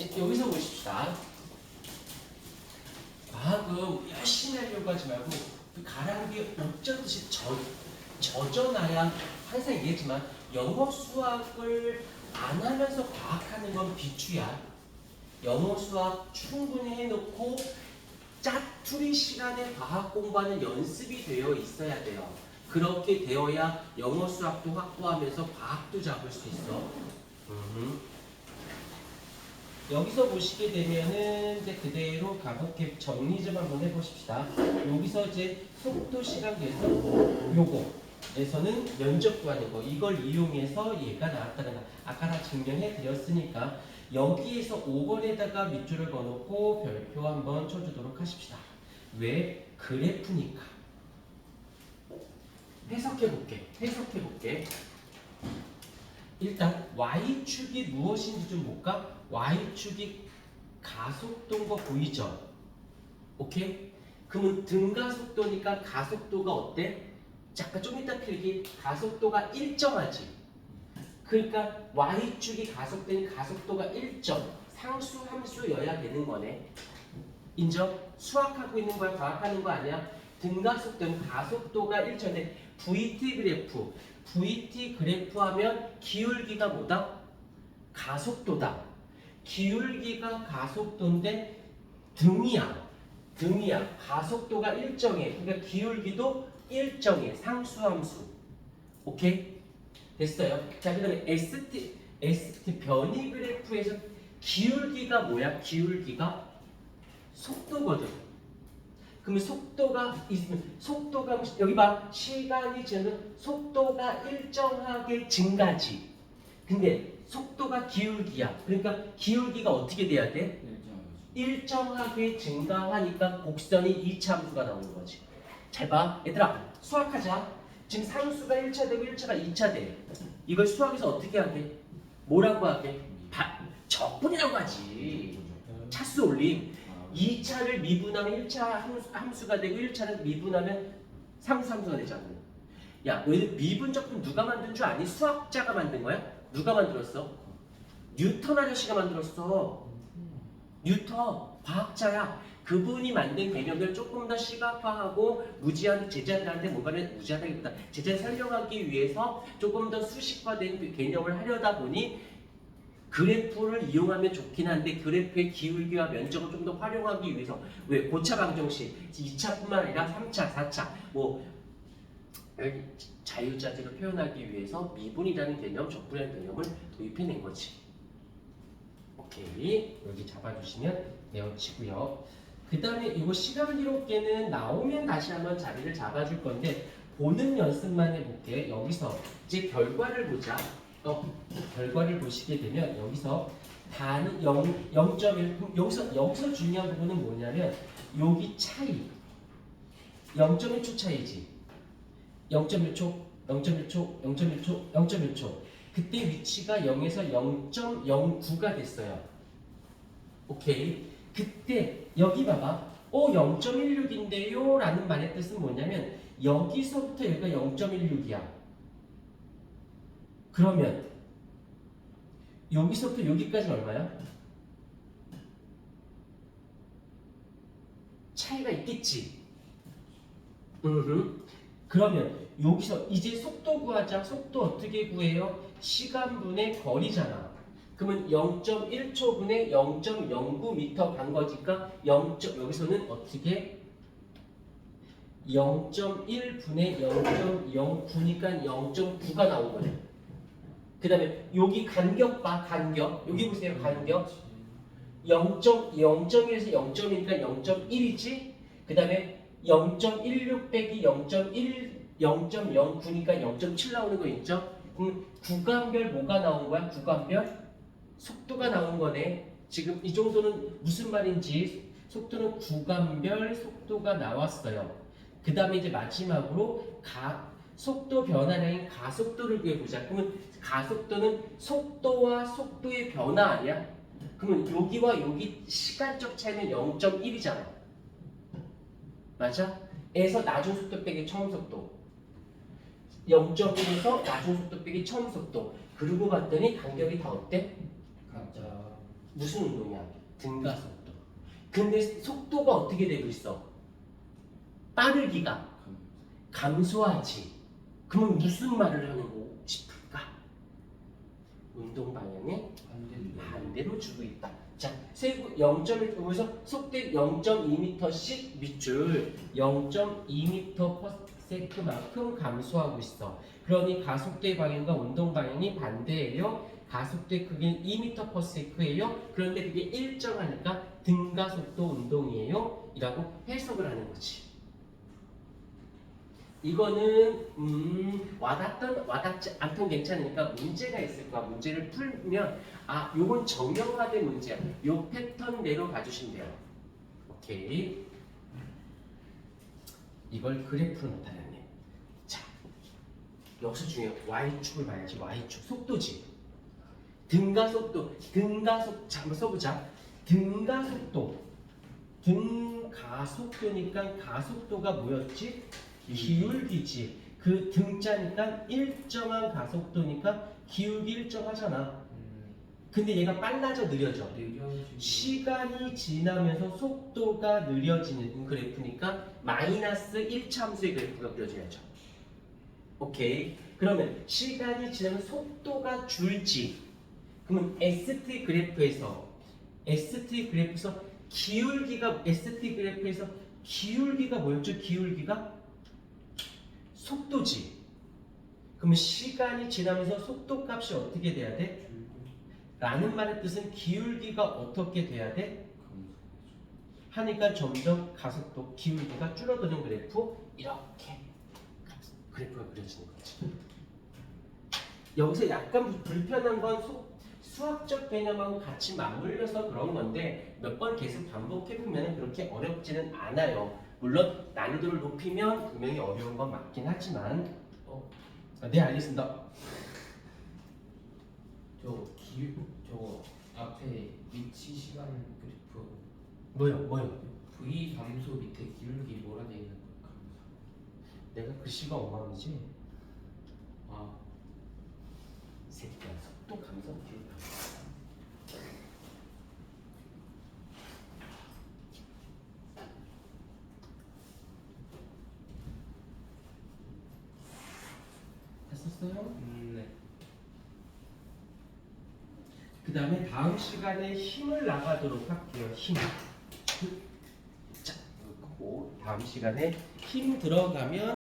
여기서 보십시다. 과학은 열심히 하려고 하지 말고 그 가랑비에 옷 젖듯이 젖, 젖어놔야 항상 얘기했지만 영어 수학을 안 하면서 과학하는 건 비추야. 영어 수학 충분히 해놓고 짜투리 시간에 과학 공부하는 연습이 되어 있어야 돼요. 그렇게 되어야 영어 수학도 확보하면서 과학도 잡을 수 있어. 음. 여기서 보시게 되면은 이제 그대로 가볍게 정리 좀 한번 해보십시다. 여기서 이제 속도 시간에서 요거에서는 면적 구하는 거 이걸 이용해서 얘가 나왔다는 거 아까 다 증명해 드렸으니까 여기에서 5번에다가 밑줄을 그어놓고 별표 한번 쳐주도록 하십시다. 왜? 그래프니까. 해석해 볼게. 해석해 볼게. 일단 y축이 무엇인지 좀 볼까? y축이 가속도인 거 보이죠? 오케이? 그러면 등가속도니까 가속도가 어때? 잠깐 좀 이따 필기 가속도가 일정하지. 그러니까 y축이 가속되는 가속도가 일정 상수 함수여야 되는 거네. 인정? 수학하고 있는 거야? 과학하는 거 아니야? 등가속도는 가속도가 일정해. VT 그래프. VT 그래프 하면 기울기가 뭐다? 가속도다. 기울기가 가속도인데 등이야. 등이야. 가속도가 일정해. 그러니까 기울기도 일정해. 상수함수. 오케이? 됐어요. 자, 그 다음에 ST ST 변이 그래프에서 기울기가 뭐야? 기울기가 속도거든. 그러면 속도가 속도가 여기 봐 시간이 지나면 속도가 일정하게 증가지. 근데 속도가 기울기야. 그러니까 기울기가 어떻게 돼야 돼? 일정하게 증가하니까 곡선이 이차함수가 나오는 거지. 잘 봐. 얘들아, 수학하자. 지금 상수가 1차 되고 1차가 2차 돼. 이걸 수학에서 어떻게 하게? 뭐라고 하게? 바, 적분이라고 하지. 차수 올림. 2차를 미분하면 1차 함수, 함수가 되고 1차는 미분하면 상수 함수가 되잖아. 야, 너희들 미분 적분 누가 만든 줄 아니? 수학자가 만든 거야? 누가 만들었어? 뉴턴 아저씨가 만들었어. 뉴턴 과학자야. 그분이 만든 개념을 조금 더 시각화하고 무지한 제자들한테 뭔가를 무지하다기보다 제자를 설명하기 위해서 조금 더 수식화된 그 개념을 하려다 보니 그래프를 이용하면 좋긴 한데 그래프의 기울기와 면적을 좀 더 활용하기 위해서 왜 고차 방정식 2차뿐만 아니라 3차, 4차 뭐 자유자재로 표현하기 위해서 미분이라는 개념, 적분이라는 개념을 도입해낸 거지. 오케이 여기 잡아주시면 되어치고요. 그 다음에 이거 시간 기록계는 나오면 다시 한번 자리를 잡아줄 건데 보는 연습만 해볼게. 여기서 이제 결과를 보자. 어, 결과를 보시게 되면 여기서 단 0, 0.1 여기서 여기서 중요한 부분은 뭐냐면 여기 차이 0.1초 차이지. 0.1초 0.1초 0.1초 0.1초. 그때 위치가 0에서 0.09가 됐어요. 오케이? 그때 여기 봐봐. 어 0.16인데요? 라는 말의 뜻은 뭐냐면 여기서부터 여기가 0.16이야 그러면 여기서부터 여기까지 얼마야? 차이가 있겠지. 음. 그러면 여기서 이제 속도 구하자. 속도 어떻게 구해요? 시간분의 거리잖아. 그러면 0.1초분의 0.09m 간 거니까 0. 여기서는 어떻게 0.1분의 0.09니까 0.9가 나온 거네. 그 다음에 여기 간격 봐 간격. 여기 보세요 간격. 0.0.1에서 0.1이니까 0.1이지? 그 다음에 0.16 빼기 0.1 0.09니까 0.7 나오는 거 있죠? 그럼 구간별 뭐가 나온 거야? 구간별? 속도가 나온 거네. 지금 이 정도는 무슨 말인지. 속도는 구간별 속도가 나왔어요. 그 다음에 이제 마지막으로 가 속도 변화량인 가속도를 구해보자. 그러면 가속도는 속도와 속도의 변화 아니야? 그러면 여기와 여기 시간적 차이는 0.1이잖아. 맞아? 에서 나중 속도 빼기 처음 속도. 0.1에서 나중 속도 빼기 처음 속도. 그러고 봤더니 간격이 다 어때? 가짜 무슨 운동이야? 등가 속도. 근데 속도가 어떻게 되고 있어? 빠르기가 감소하지. 그러면 무슨 말을 하고 싶을까? 운동 방향에 반대로 주고 있다. 자, 세고 0.1 여기서 속도 0.2m씩 밑줄 0.2m/s만큼 감소하고 있어. 그러니 가속도의 방향과 운동 방향이 반대예요. 가속도의 크기는 2m/s예요. 그런데 그게 일정하니까 등가속도 운동이에요. 이라고 해석을 하는 거지. 이거는 음, 와닿던 와닿지 않던 괜찮으니까 문제가 있을 거야. 문제를 풀면 아, 요건 정형화된 문제야. 요 패턴대로 봐주시면 돼요. 오케이. 이걸 그래프로 나타냈네. 자, 여기서 중요해. y축을 봐야지. y축 속도지. 등가 속도. 등가 속. 자, 한번 써보자. 등가 속도. 등가 속도니까 가속도가 뭐였지? 기울기지. 그 등자니까 일정한 가속도니까 기울기 일정하잖아. 근데 얘가 빨라져 느려져. 시간이 지나면서 속도가 느려지는 그래프니까 마이너스 1참수의 그래프가 그려져야죠. 오케이. 그러면 시간이 지나면 속도가 줄지. 그러면 ST 그래프에서 ST 그래프에서 기울기가 ST 그래프에서 기울기가 뭐였죠? 기울기가 속도지. 그러면 시간이 지나면서 속도 값이 어떻게 돼야 돼? 라는 말의 뜻은 기울기가 어떻게 돼야 돼? 하니까 점점 가속도 기울기가 줄어드는 그래프 이렇게 그래프가 그려지는 거지. 여기서 약간 불편한 건 수, 수학적 개념하고 같이 맞물려서 그런 건데 몇 번 계속 반복해 보면 그렇게 어렵지는 않아요. 물론 난이도를 높이면 분명히 어려운 건 맞긴 하지만 어, 네 알겠습니다. 저 기, 저 앞에 위치 시간 그래프 뭐요 뭐요? V 감소 밑에 기울기 뭐라 돼 있는 걸까? 내가 글씨가 엉망이지? 아 새끼야 속도 감소 기울기. 했었어요? 음, 네. 그 다음에 다음 시간에 힘을 나가도록 할게요. 힘. 자, 다음 시간에 힘 들어가면